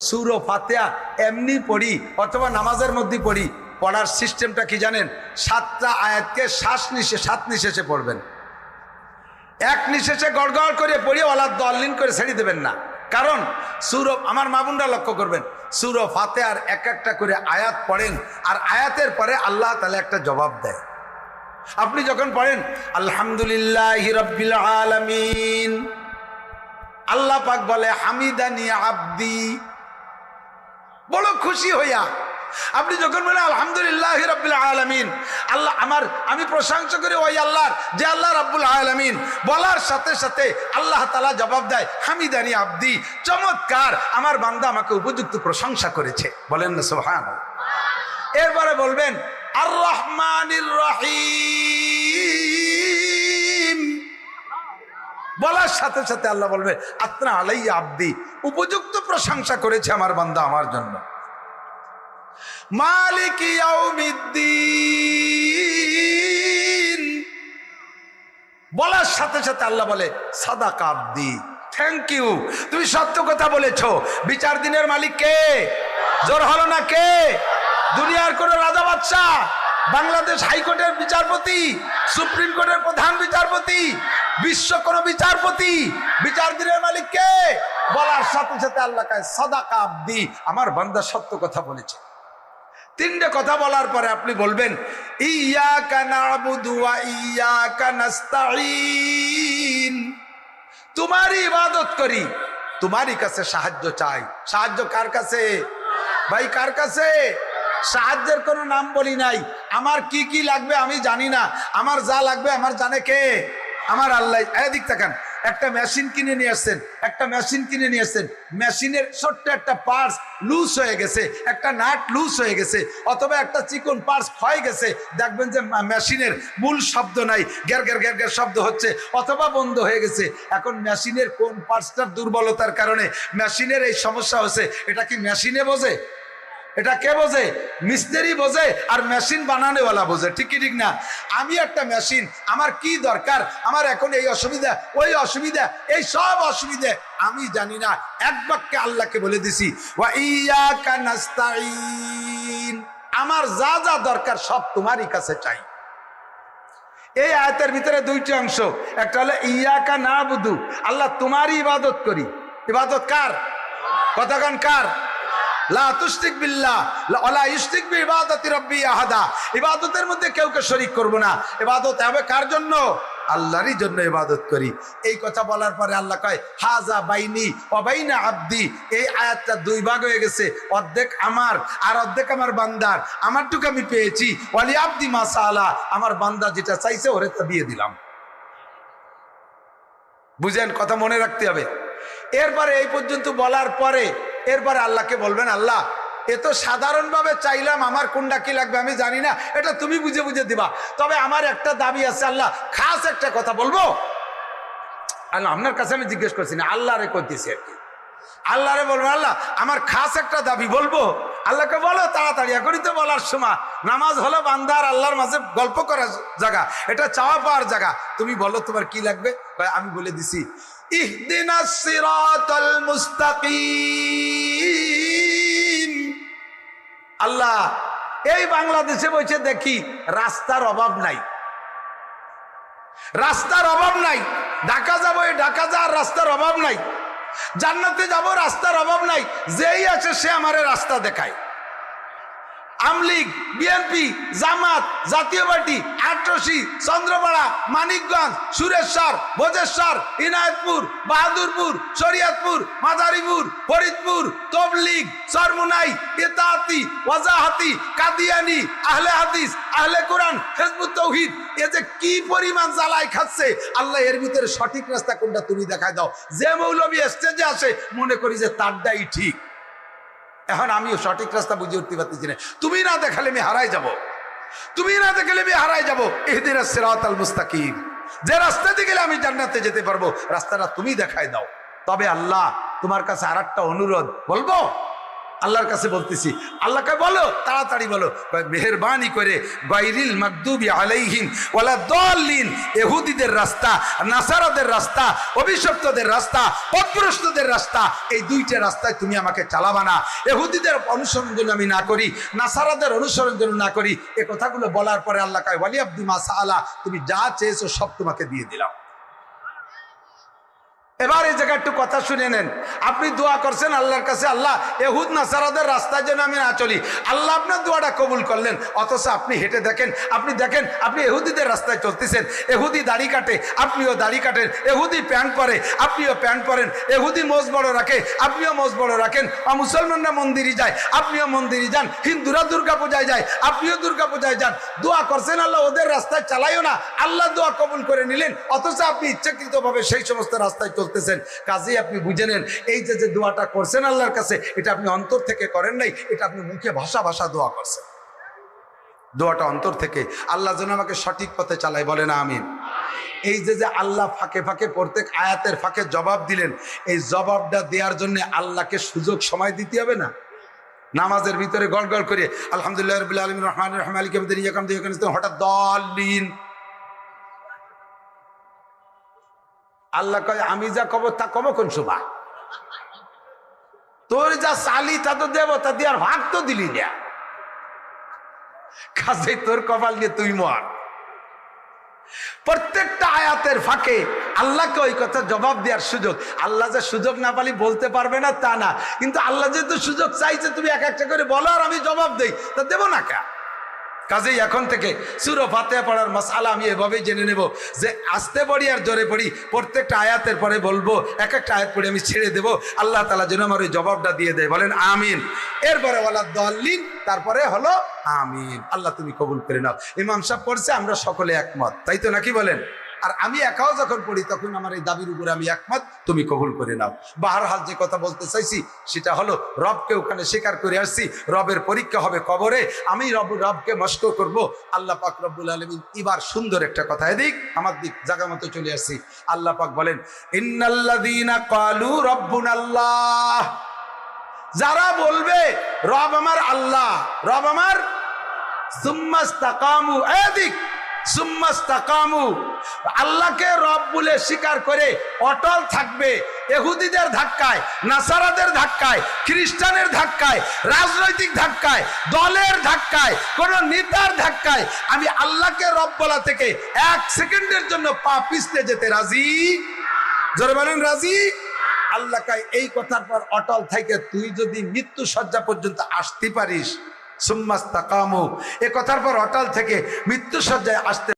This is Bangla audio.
সুর ও ফাতেহা এমনি পড়ি অথবা নামাজের মধ্যে পড়ি, পড়ার সিস্টেমটা কি জানেন? সাতটা আয়াতকে শ্বাস নিশে সাত নিশেষে পড়বেন। এক নিশেষে গড়গড় করে পড়িয়ে ওলা দলিন করে ছেড়ে দেবেন না। কারণ সুর আমার মামুনরা লক্ষ্য করবেন, সুর ফাতে আর এক একটা করে আয়াত পড়েন আর আয়াতের পরে আল্লাহ তাহলে একটা জবাব দেয়। আপনি যখন পড়েন, আলহামদুলিল্লাহ আলামিন, আল্লাহ পাক বলে, হামিদানি আব্দি বড় খুশি হইয়া। আপনি যখন বলেন, আলহামদুলিল্লাহ রব্বুল আলমিন, আল্লাহ আমার, আমি প্রশংসা করি, ওই আল্লাহর, যে আল্লাহ রব্বুল আলমিন। বলার সাথে সাথে আল্লাহ তালা জবাব দেয়, হামিদানি আব্দি, চমৎকার, আমার বান্দা আমাকে উপযুক্ত প্রশংসা করেছে। বলেন না সোহান এরপরে বলবেন আর রহমানির রহিম। বলার সাথে সাথে আল্লাহ বলবে আত্মা আলাই আব্দি, উপযুক্ত প্রশংসা করেছে আমার বান্দা আমার জন্য। মালিক বলার সাথে সাথে আল্লাহ বলে সাদা কাব্দি থ্যাংক ইউ তুমি সত্য কথা বলেছ। বিচার দিনের মালিক কে? জোর হলো না কে? দুনিয়ার কোন রাজা বাচ্চা বাংলাদেশ হাইকোর্টের বিচারপতি, সুপ্রিম কোর্টের প্রধান বিচারপতি বিশ্ব কোন বিচারপতি বিচার দিনের মালিক কে? বলার সাথে সাথে আল্লাহ সাদা কাব্দি আমার বান্দা সত্য কথা বলেছে। তিনটে কথা বলার পরে আপনি বলবেন ইয়া তোমারই ইবাদত করি, তোমারই কাছে সাহায্য চাই। সাহায্য কার কাছে? ভাই, কার কাছে? সাহায্যের কোনো নাম বলি নাই। আমার কি কি লাগবে আমি জানি না। আমার যা লাগবে আমার জানে কে? আমার আল্লাহ এদিক তাকান। একটা মেশিন কিনে নিয়ে আসছেন, একটা মেশিন কিনে নিয়ে আসছেন। মেশিনের ছোট্ট একটা পার্স লুজ হয়ে গেছে, একটা নাট লুজ হয়ে গেছে, অথবা একটা চিকন পার্স ক্ষয় গেছে। দেখবেন যে মেশিনের মূল শব্দ নাই, গ্যার গ্যার গ্যার গ্যার শব্দ হচ্ছে, অথবা বন্ধ হয়ে গেছে। এখন মেশিনের কোন পার্সটার দুর্বলতার কারণে মেশিনের এই সমস্যা হচ্ছে, এটা কি মেশিনে বোঝে? এটা কে বোঝে? মিস্ত্রি বোঝে আর মেশিন বানানোওয়ালা বোঝে। ঠিক ঠিক না? আমি একটা মেশিন, আমার কি দরকার? আমার এখন এই অসুবিধা, ওই অসুবিধা, এই সব অসুবিধা আমি জানি না। এক বাক্যে আল্লাহকে বলে দিছি আমার যা যা দরকার সব তোমারই কাছে চাই। এই আয়তের ভিতরে দুইটি অংশ, একটা হলো ইয়াকা না বুধু আল্লাহ তোমারই ইবাদত করি। ইবাদত কার? কতক্ষণ কার? ইবাদতের মধ্যে কেউকে শরীক করব না। ইবাদত হবে কার জন্য? আল্লাহরই জন্য ইবাদত করি। এই কথা বলার পরে আল্লাহ কয়, হাজা বাইনি অবাইনা আব্দি। এই আয়াতটা দুই ভাগ হয়ে গেছে। অর্ধেক আমার আর অর্ধেক আমার বান্দার। আমারটুকু আমি পেয়েছি। ওয়ালি আব্দি মাসালা আমার বান্দা যেটা চাইছে, ওরে তা দিয়ে দিলাম। বুঝেন, কথা মনে রাখতে হবে। এরপরে এই পর্যন্ত বলার পরে এরপরে আল্লাহকে বলবেন, আল্লাহ, এ তো সাধারণভাবে চাইলাম আমার কোনটা কি লাগবে আমি জানি না, এটা তুমি বুঝে বুঝে দিবা। তবে আমার একটা দাবি আছে, আল্লাহ, খাস একটা কথা বলব। আল্লাহ, আপনার কাছে আমি জিজ্ঞেস করছি না আল্লাহ রে করতেছি আর কি? আল্লাহ রে বলব আল্লাহ, আমার খাস একটা দাবি বলব। আল্লাহকে বলো, তাড়াতাড়ি এখনই তো বলার সময়। নামাজ হলো বান্দার আল্লাহর মাঝে গল্প করার জায়গা, এটা চাওয়া পাওয়ার জায়গা। তুমি বলো তোমার কি লাগবে? আমি বলে দিছি। আল্লাহ, এই বাংলাদেশে বসে দেখি রাস্তার অভাব নাই। রাস্তার অভাব নাই। ঢাকা যাব ঢাকা যাওয়ার রাস্তার অভাব নাই। জান্নাতে যাব, রাস্তার অভাব নাই। যেই আছে সে আমারে রাস্তা দেখায়। আমলিগ বিএনপি, জামাত, জাতীয় পার্টি, আটরসি, চন্দ্রপাড়া, মানিকগঞ্জ, সুরেশ্বর, ভোজেশ্বর, ইনায়তপুর, বাহাদুরপুর, শরিয়তপুর, মাদারীপুর, ফরিদপুর, তবলিগ সরমুনাই ইতাহাতি, ওয়াজাহাতি, কাদিয়ানি, আহলে হাদিস, আহলে কোরআন, হেজবুত তৌহিদ। এ যে কি পরিমাণ জ্বালাই খাচ্ছে, আল্লাহ এর ভিতরে সঠিক রাস্তা কোনটা তুমি দেখায় দাও। যে মৌলবী স্টেজে আসে, মনে করি যে তারটাই ঠিক। এখন আমিও সঠিক রাস্তা বুঝে উঠতে পারতেছি না। তুমি না দেখালে আমি হারাই যাব। তুমি না দেখালে আমি হারাই যাব। এহদিন সেরাত আল মুস্তাকিম। যে রাস্তাতে গেলে আমি জান্নাতে যেতে পারব, রাস্তাটা তুমি দেখায় দাও। তবে আল্লাহ তোমার কাছে আর অনুরোধ। বলব? আল্লাহর কাছে বলতেছি। আল্লাহকে বলো, তাড়াতাড়ি বলো। মেহেরবানি করে বাইরিল মাকদুবি আলাইহিম ওয়ালা দলিন এহুদিদের রাস্তা, নাসারাদের রাস্তা, অভিশপ্তদের রাস্তা, পথভ্রষ্টদের রাস্তা, এই দুইটা রাস্তায় তুমি আমাকে চালাবা না। এহুদিদের অনুসরণ যেন আমি না করি, নাসারাদের অনুসরণ যেন না করি। এ কথাগুলো বলার পরে আল্লাহ কয় ওয়ালি আব্দি মাসা আলা তুমি যা চেয়েছো সব তোমাকে দিয়ে দিলাম। এবার এই জায়গায় একটু কথা শুনে নেন। আপনি দোয়া করছেন আল্লাহর কাছে, আল্লাহ, এহুদ নাসারাদের রাস্তায় যেন আমি না চলি। আল্লাহ আপনার দোয়াটা কবুল করলেন, অথচ আপনি হেঁটে দেখেন, আপনি দেখেন, আপনি এহুদিদের রাস্তায় চলতেছেন। এহুদি দাড়ি কাটে, আপনিও দাড়ি কাটেন। এহুদি প্যান্ট পরে, আপনিও প্যান্ট পরেন। এহুদি মোজ বড় রাখে, আপনিও মোজ বড় রাখেন। আর মুসলমানরা মন্দিরে যায়, আপনিও মন্দিরে যান। হিন্দুরা দুর্গা পূজায় যায়, আপনিও দুর্গা পূজায় যান। দোয়া করছেন আল্লাহ, ওদের রাস্তায় চালাইও না। আল্লাহ দোয়া কবুল করে নিলেন, অথচ আপনি ইচ্ছাকৃতভাবে সেই সমস্ত রাস্তায় চলতেছেন কাজেই আপনি বুঝে নেন, এই যে যে দোয়াটা করছেন আল্লাহর কাছে, এটা আপনি অন্তর থেকে করেন নাই, এটা আপনি মুখে ভাষা ভাষা দোয়া করছেন। দোয়াটা অন্তর থেকে, আল্লাহ যেন আমাকে সঠিক পথে চালায় বলে না আমিন। এই যে যে আল্লাহ ফাঁকে ফাঁকে প্রত্যেক আয়াতের ফাঁকে জবাব দিলেন, এই জবাবটা দেওয়ার জন্য আল্লাহকে সুযোগ সময় দিতে হবে না। নামাজের ভিতরে গড় গড় করে, আলহামদুলিল্লাহ রবিল আলমিন রহমান রহমান হঠাৎ দলিন। আল্লাহ কয়, আমি যা কব তা কব কোন শোভা তোর যা চালি তা তো দেব তা দিয়ে আর ভাগ তো দিলি না। কাজে তোর কপাল নিয়ে তুই মর। প্রত্যেকটা আয়াতের ফাঁকে আল্লাহকে ওই কথা জবাব দেওয়ার সুযোগ। আল্লাহ যে সুযোগ না পালি বলতে পারবে না তা না। কিন্তু আল্লাহ যেহেতু সুযোগ চাইছে, তুমি এক একটা করে বলো আর আমি জবাব দেই। তা দেবো না কা কাজেই এখন থেকে সুর ফাতে পড়ার মশালা আমি এভাবেই জেনে নেব যে আসতে পড়ি আর জোরে পড়ি, প্রত্যেকটা আয়াতের পরে বলব, এক একটা আয়াত পড়ে আমি ছেড়ে দেবো, আল্লাহ তালা যেন আমার ওই জবাবটা দিয়ে দেয়, বলেন আমিন। এরপরে বলার দলিন তারপরে হলো আমিন। আল্লাহ তুমি কবুল করে নাও। ইমাম সাহেব পড়ছে, আমরা সকলে একমত, তাই তো নাকি বলেন? আর আমি একাও যখন পড়ি, তখন আমার এই দাবির উপরে আমি একমত, তুমি কবুল করে নাও। বাহার হাল যে কথা বলতে চাইছি, সেটা হলো রবকে ওখানে স্বীকার করে আসছি, রবের পরীক্ষা হবে কবরে, আমি রব, রবকে মস্ক করব। আল্লাহ পাক রব্বুল আলমিন এবার সুন্দর একটা কথা, এদিক, আমার দিক জায়গা মতো চলে আসছি। আল্লাহ পাক বলেন আল্লাহ যারা বলবে, রব আমার আল্লাহ, রব আমার সুম্মাস্তাকামু, এদিক, সুম্মাস্তাকামু। আল্লাহকে রব বলে স্বীকার করে অটল থাকবে এহুদিদের ধাক্কায়, নাসারাদের ধাক্কায়, খ্রিস্টানের ধাক্কায়, রাজনৈতিক ধাক্কায়, দলের ধাক্কায়, কোন নেতার ধাক্কায় আমি আল্লাহকে রব বলা থেকে এক সেকেন্ডের জন্য পা পিছতে যেতে রাজি? জোরে বলেন, রাজি? আল্লাহকে এই কথার পর অটল থেকে তুই যদি মৃত্যু সজ্জা পর্যন্ত আসতে পারিস, সুম্মাস্তাকামু, এ কথার পর অটল থেকে মৃত্যু সজ্জায় আসতে